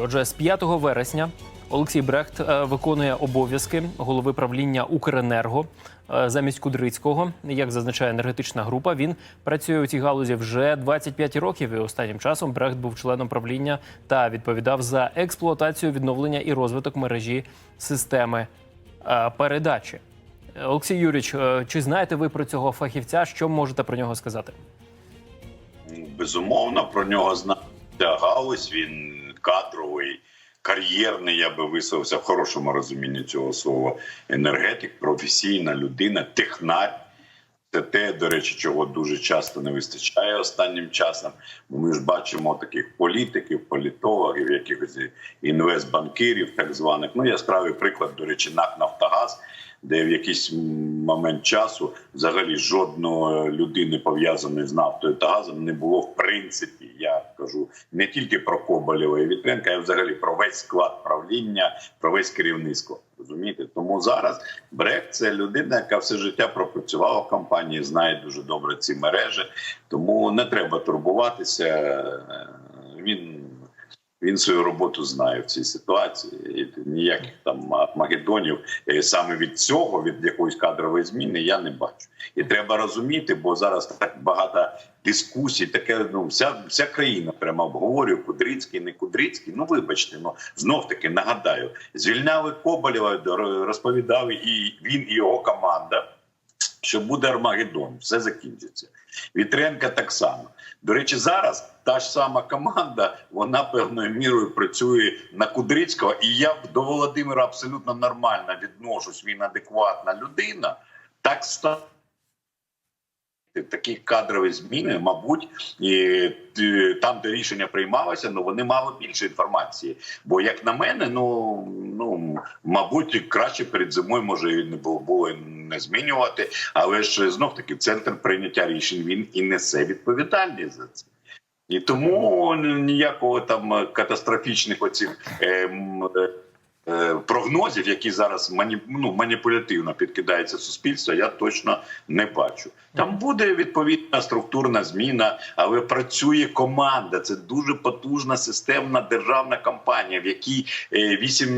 Отже, з 5 вересня Олексій Брехт е, виконує обов'язки голови правління Укренерго е, замість Кудрицького. Як зазначає енергетична група, він працює у цій галузі вже 25 років. І останнім часом Брехт був членом правління та відповідав за експлуатацію, відновлення і розвиток мережі системи е, передачі. Олексій Юрійович, чи знаєте ви про цього фахівця? Що можете про нього сказати? Ну, Безумовно, про нього знає галузь. Він кадровий, кар'єрний, я би висловився в хорошому розумінні цього слова. Енергетик, професійна людина, технар. Це те, до речі, чого дуже часто не вистачає останнім часом. Бо ми ж бачимо таких політиків, політологів, якихось інвестбанкірів, так званих. Ну, яскравий приклад, до речі, НАК Нафтогаз, де в якийсь момент часу взагалі жодної людини пов'язаної з нафтою та газом не було в принципі. Кажу не тільки про Коболєва і Вітренка, а й взагалі про весь склад правління, про весь керівний склад. Розумієте, тому зараз Брек це людина, яка все життя пропрацювала в компанії, знає дуже добре ці мережі. Тому не треба турбуватися. Е, Він він свою роботу знає в цій ситуації. І ніяких там магедонів е, саме від цього, від якоїсь кадрової зміни, я не бачу. І треба розуміти, бо зараз так багато дискусій, таке ну вся вся країна прямо обговорює Кудрицький, не Кудрицький. Ну вибачте, ну знов таки нагадаю, звільняли Коболєва, розповідав і він і його команда. Що буде Армагеддон, все закінчиться. Вітренка так само. До речі, зараз та ж сама команда, вона певною мірою працює на Кудрицького, і я до Володимира абсолютно нормально відношусь. Він адекватна людина. Так ста такі кадрові зміни, мабуть, і там, де рішення приймалося, ну вони мали більше інформації. Бо, як на мене, ну ну мабуть, краще перед зимою може і не було, було не змінювати, але ж знов таки центр прийняття рішень він і несе відповідальність за це. І тому ніякого там катастрофічних е, е, прогнозів, які зараз мані, ну, маніпулятивно підкидається суспільство, я точно не бачу. Там буде відповідна структурна зміна, але працює команда. Це дуже потужна системна державна компанія, в якій 8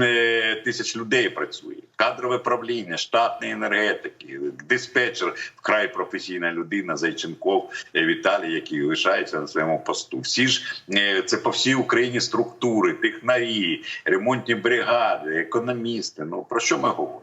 тисяч людей працює. Кадрове правління, штатні енергетики, диспетчер, вкрай професійна людина, Зайченков Віталій, який лишається на своєму посту. Всі ж це по всій Україні структури, технарі, ремонтні бригади, економісти. Ну про що ми говоримо?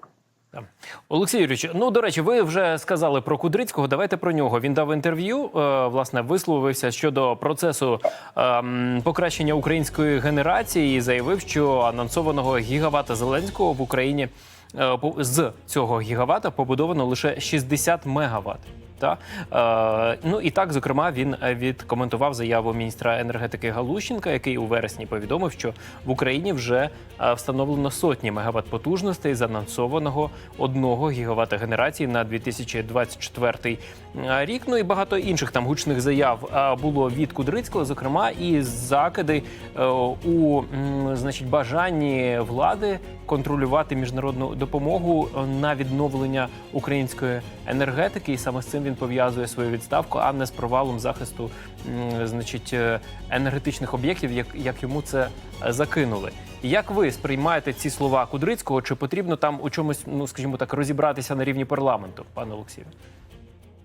Олексій Юрійович, ну до речі, ви вже сказали про Кудрицького. Давайте про нього. Він дав інтерв'ю. Е, власне, висловився щодо процесу е, покращення української генерації і заявив, що анонсованого гігавата Зеленського в Україні е, з цього гігавата побудовано лише 60 мегаватт. Та е, ну і так, зокрема, він відкоментував заяву міністра енергетики Галущенка, який у вересні повідомив, що в Україні вже е, встановлено сотні мегаватт потужностей з анонсованого 1 гігавата генерації на 2024 рік. Ну і багато інших там гучних заяв е, було від Кудрицького, зокрема, і закиди е, у значить бажанні влади контролювати міжнародну допомогу на відновлення української енергетики, і саме з цим він пов'язує свою відставку, а не з провалом захисту значить енергетичних об'єктів, як, як йому це закинули. Як ви сприймаєте ці слова Кудрицького? Чи потрібно там у чомусь, ну скажімо так, розібратися на рівні парламенту, пане Олексію?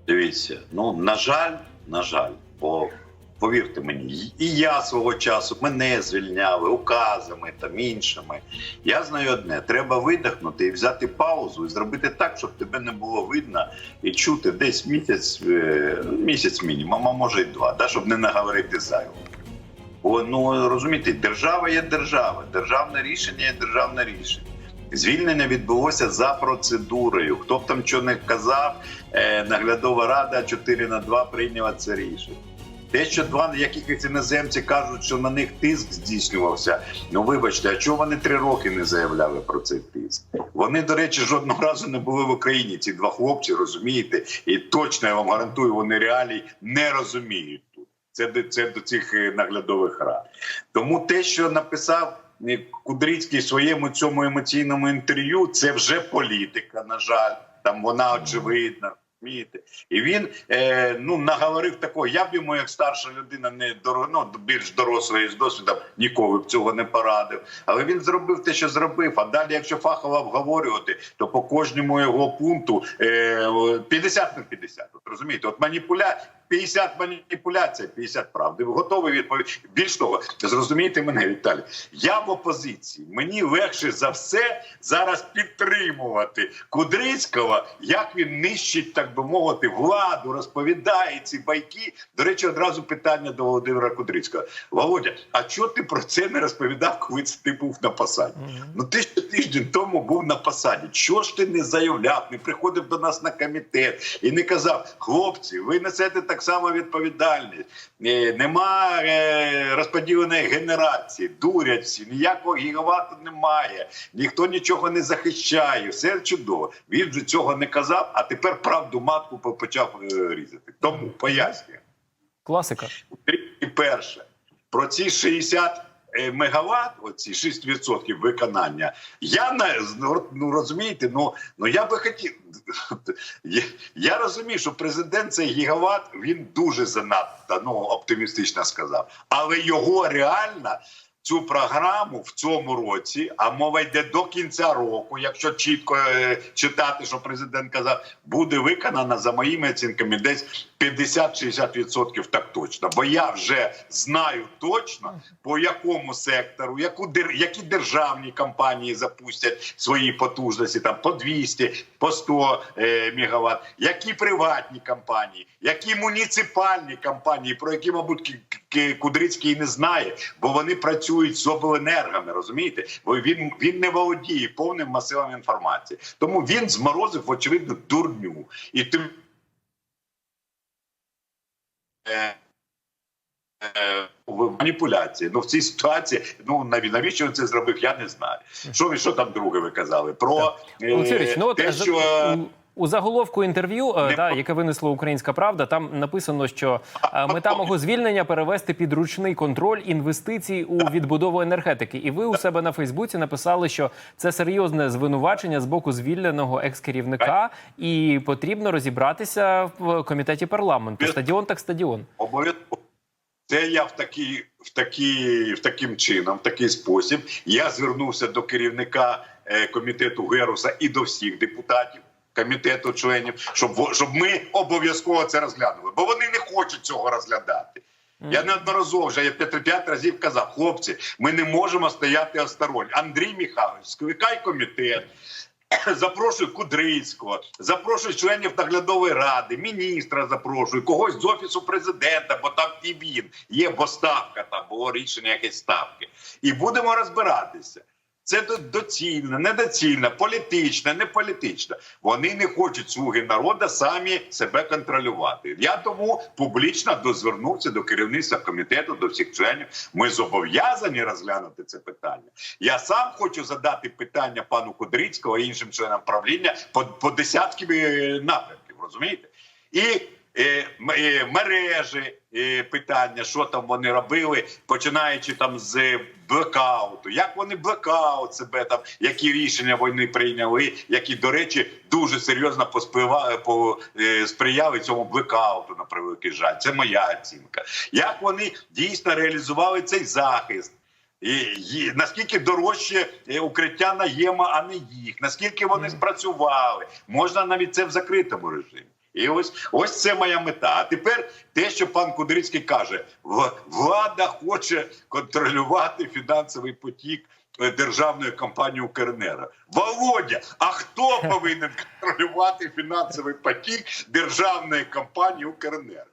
Дивіться, ну на жаль, на жаль, бо повірте мені, і я свого часу мене звільняли указами там іншими. Я знаю одне: треба видихнути і взяти паузу і зробити так, щоб тебе не було видно і чути десь місяць, місяць мінімум, а може й два, да, щоб не наговорити зайвого. Бо ну розумієте, держава є держава, державне рішення є державне рішення. Звільнення відбулося за процедурою. Хто б там що не казав, наглядова рада 4 на 2 прийняла це рішення. Те, що два якихось іноземці кажуть, що на них тиск здійснювався. Ну вибачте, а чого вони три роки не заявляли про цей тиск? Вони, до речі, жодного разу не були в Україні. Ці два хлопці розумієте, і точно я вам гарантую, вони реалій не розуміють тут. Це до це до цих наглядових рад. Тому те, що написав. Кудрицький в своєму цьому емоційному інтерв'ю це вже політика. На жаль, там вона очевидна. Розумієте? І він е, ну наговорив такого. Я б йому, як старша людина, не дор... ну, більш дорослий з досвідом, ніколи б цього не порадив. Але він зробив те, що зробив. А далі, якщо фахово обговорювати, то по кожному його пункту е, 50 на 50. От розумієте, от маніпуля 50 маніпуляція, 50 правди. Ви готові відповідати? Більш того, зрозумійте мене, Віталій. Я в опозиції. Мені легше за все зараз підтримувати Кудрицького, як він нищить, так би мовити, владу, розповідає ці байки. До речі, одразу питання до Володимира Кудрицького. Володя, а чого ти про це не розповідав, коли ти був на посаді? Ну ти ще тиждень тому був на посаді. Чого ж ти не заявляв, не приходив до нас на комітет і не казав, хлопці, ви несете так само відповідальність. Е, Нема е, розподіленої генерації, дурять всі, ніякого гігавату немає, ніхто нічого не захищає. Все чудово. Він же цього не казав, а тепер правду матку почав е, різати. Тому пояснюю. Класика. І перше, про ці 60 е, мегаватт, оці 6% виконання, я на ну розумієте, ну ну я би хотів. Я, я розумію, що президент цей гігават він дуже занадто ну, оптимістично сказав, але його реально. Цю програму в цьому році, а мова йде до кінця року, якщо чітко е, читати, що президент казав, буде виконана за моїми оцінками десь 50-60% так точно. Бо я вже знаю точно по якому сектору, яку які державні компанії запустять свої потужності, там по 200, по 100 е, мегаватт, які приватні компанії, які муніципальні компанії, про які, мабуть, Ки- Ки- Кудрицький не знає, бо вони працюють з обленергами, розумієте? Бо він, він не володіє повним масивом інформації. Тому він зморозив, очевидно, дурню. І тим в маніпуляції. Ну в цій ситуації, ну навіщо він це зробив, я не знаю. Що ви що там друге ви казали? Про е, Олексій Юрійович, ну от те, що у, заголовку інтерв'ю, е, да, яке винесла Українська Правда, там написано, що мета мого звільнення перевести під ручний контроль інвестицій у відбудову енергетики. І ви у себе на Фейсбуці написали, що це серйозне звинувачення з боку звільненого екс-керівника, і потрібно розібратися в комітеті парламенту. Стадіон так стадіон. Обов'язково. Це я в такий, в такий, в таким чином, в такий спосіб. Я звернувся до керівника е, комітету Геруса і до всіх депутатів комітету членів, щоб щоб ми обов'язково це розглянули, бо вони не хочуть цього розглядати. Я неодноразово вже я п'ять, разів казав, хлопці, ми не можемо стояти осторонь. Андрій Михайлович, скликай комітет. Запрошуй Кудрицького, запрошуй членів наглядової ради, міністра запрошуй, когось з офісу президента, бо там і він є, бо ставка там було рішення якесь ставки. І будемо розбиратися. Це до- доцільно, недоцільно, політично, не політично. Вони не хочуть слуги народу самі себе контролювати. Я тому публічно дозвернувся до керівництва комітету, до всіх членів. Ми зобов'язані розглянути це питання. Я сам хочу задати питання пану Кудрицького і іншим членам правління по, по десятки е, напрямків. Розумієте? І е, е, мережі питання, що там вони робили, починаючи там з блекауту, як вони блекаут себе там, які рішення вони прийняли, які, до речі, дуже серйозно поспливали по е, сприяли цьому блекауту на превеликий жаль. Це моя оцінка. Як вони дійсно реалізували цей захист? І, і наскільки дорожче е, укриття на ЄМА, а не їх, наскільки вони спрацювали, можна навіть це в закритому режимі. І ось ось це моя мета. А тепер те, що пан Кудрицький каже, влада хоче контролювати фінансовий потік е, державної компанії Укренерго. Володя, а хто повинен контролювати фінансовий потік державної компанії Укренерго?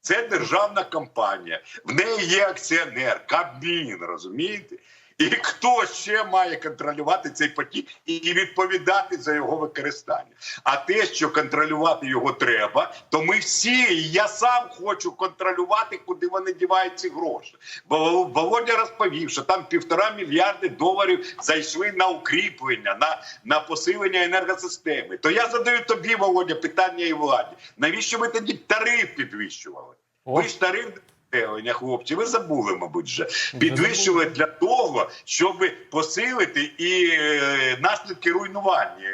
Це державна компанія, в неї є акціонер, Кабмін, розумієте? І хто ще має контролювати цей потік і відповідати за його використання? А те, що контролювати його треба, то ми всі, і я сам хочу контролювати, куди вони дівають ці гроші. Бо Володя розповів, що там півтора мільярди доларів зайшли на укріплення, на, на посилення енергосистеми. То я задаю тобі, Володя, питання і владі. Навіщо ви тоді тариф підвищували? Ви ж тариф населення, хлопці, ви забули, мабуть, вже підвищили для того, щоб посилити і е, наслідки руйнувань е,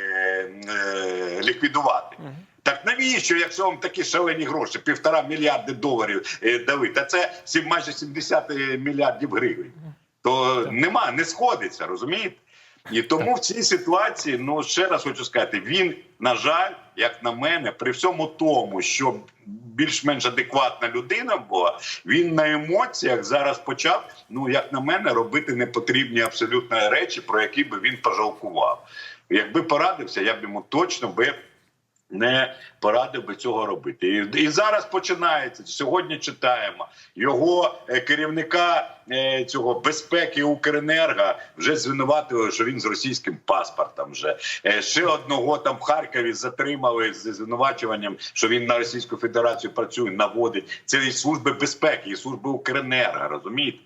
е, ліквідувати. Так навіщо, якщо вам такі шалені гроші, півтора мільярди доларів дали, та це сім- майже 70 мільярдів гривень. То нема, не сходиться, розумієте? І тому в цій ситуації, ну ще раз хочу сказати, він, на жаль, як на мене, при всьому тому, що більш-менш адекватна людина була, він на емоціях зараз почав, ну як на мене, робити непотрібні абсолютно речі, про які би він пожалкував. Якби порадився, я б йому точно би не порадив би цього робити. І, і зараз починається. Сьогодні читаємо його е, керівника цього безпеки Укренерго вже звинуватили, що він з російським паспортом. Вже Е, ще одного там в Харкові затримали з звинувачуванням, що він на Російську Федерацію працює, наводить. Це і служби безпеки, і служби Укренерго. Розумієте?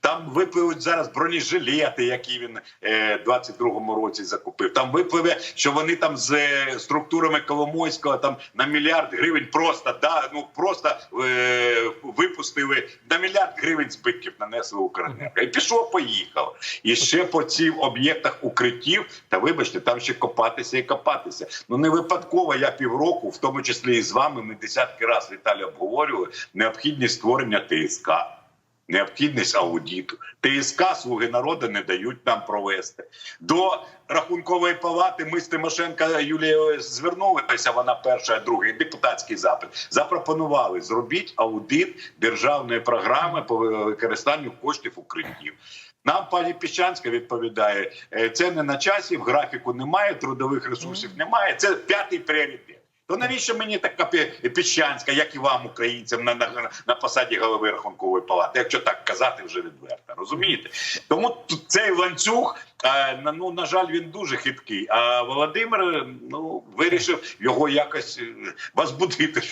Там випливуть зараз бронежилети, які він е, 22-му році закупив. Там випливе, що вони там з е, структурами Коломойського там на мільярд гривень просто да ну просто е, випустили на мільярд гривень збитків нанесли Укренерго. І пішов, поїхав. І ще по цим об'єктах укриттів, та вибачте, там ще копатися і копатися. Ну не випадково я півроку, в тому числі і з вами, ми десятки разів Віталій обговорювали необхідність створення ТСК. Необхідність аудиту. ТСК слуги народу не дають нам провести. До рахункової палати ми з Тимошенка Юлією звернулися. Вона перша, другий депутатський запит. Запропонували зробіть аудит державної програми по використанню коштів укриттів. Нам пані Піщанська відповідає: «Е, це не на часі, в графіку немає, трудових ресурсів немає. Це п'ятий пріоритет. То навіщо мені така піщанська, як і вам, українцям, на, на, на посаді голови рахункової палати, якщо так казати вже відверто, розумієте? Тому цей ланцюг, е, ну на жаль, він дуже хиткий. А Володимир ну вирішив його якось е, возбудити.